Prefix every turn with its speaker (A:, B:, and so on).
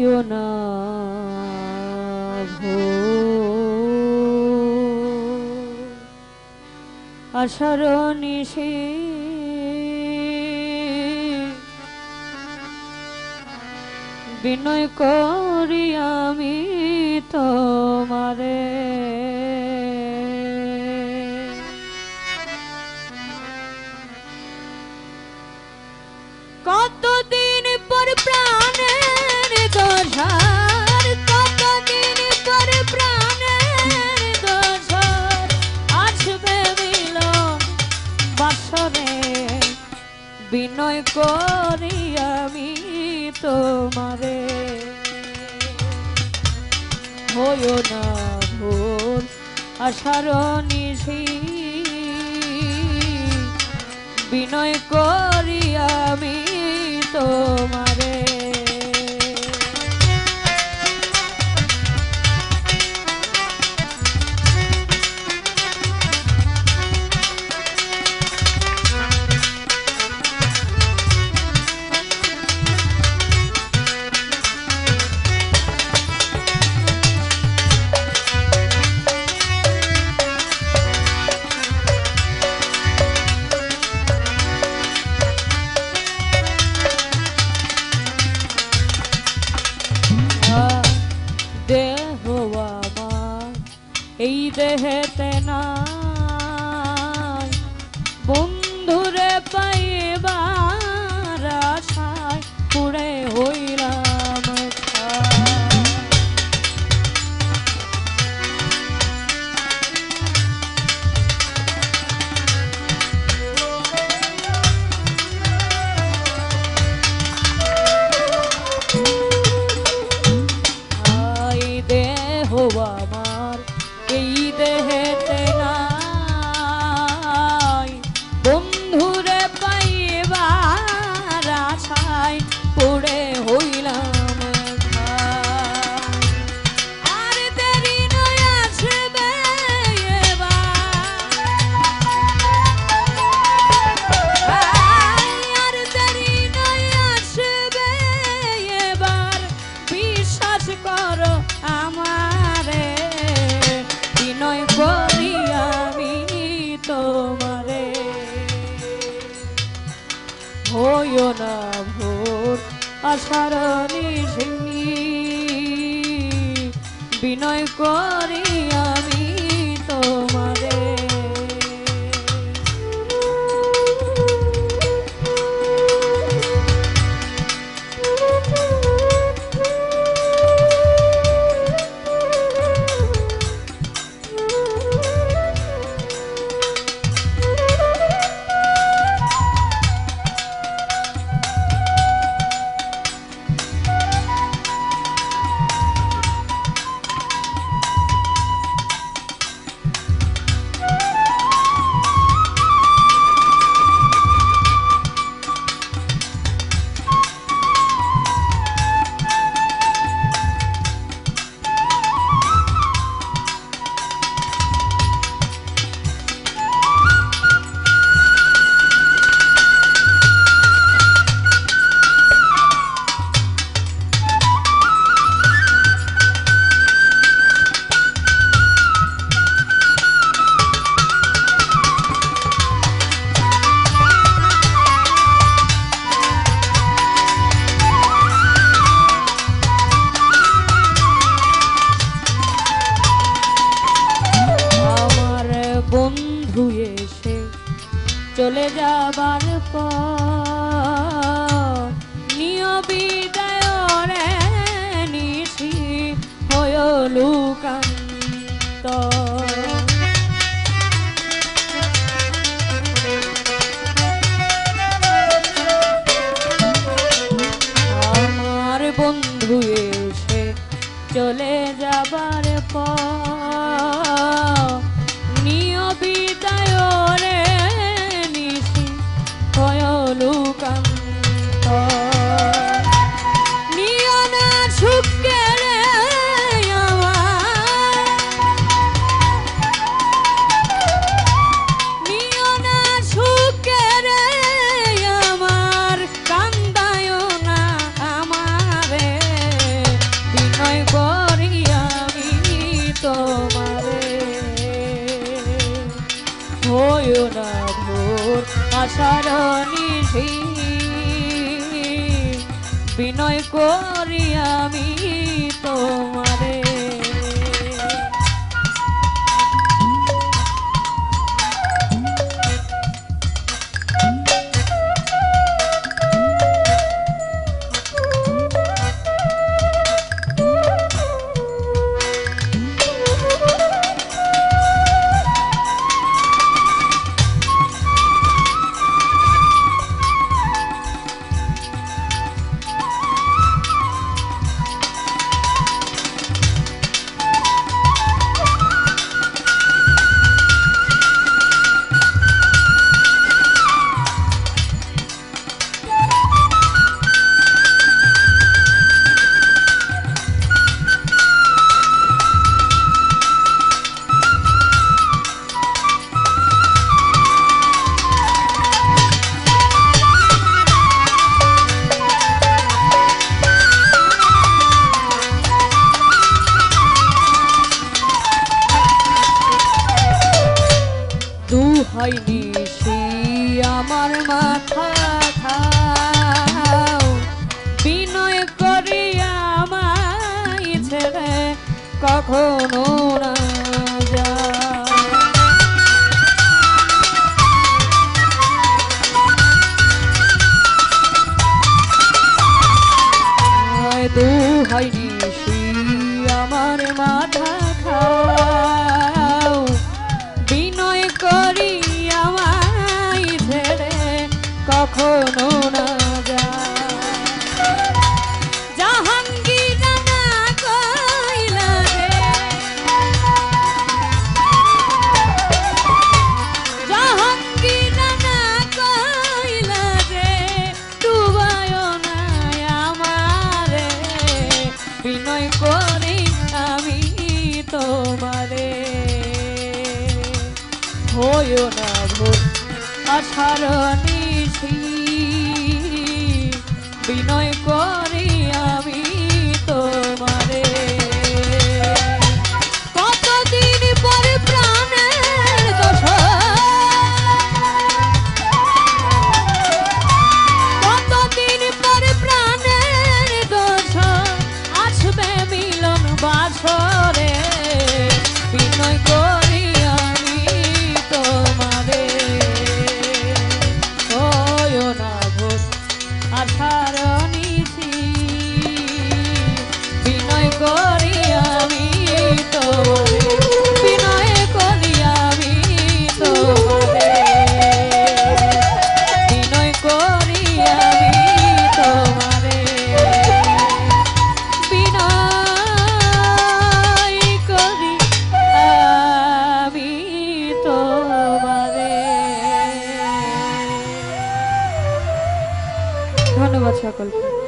A: হইও না। আষাঢ় নিশি বিনয় করি আমি তোমারে বিনয় করি আমি তোমারে। হইও না ভোর আষাঢ় নিশি বিনয় করি আমি তোমারে। পড়ে হইলাম ছাই। আর দেরি আষাঢ় ঝিঙ্গি বিনয় করি যাবার পর নিয় বিদায় রে নিশি হয় লুকান্ত। আমার বন্ধু এসে চলে যাবার দিও না বিনয় করি আমি তোমার মাথা খাও। বিনয় করি আমায় ছেড়ে কখনো না দু হয়নি বিনয় করে আমি তোমারে। হইও না ভোর আষাঢ় নিশি। বিনয় করে ধন্যবাদ সকলকে।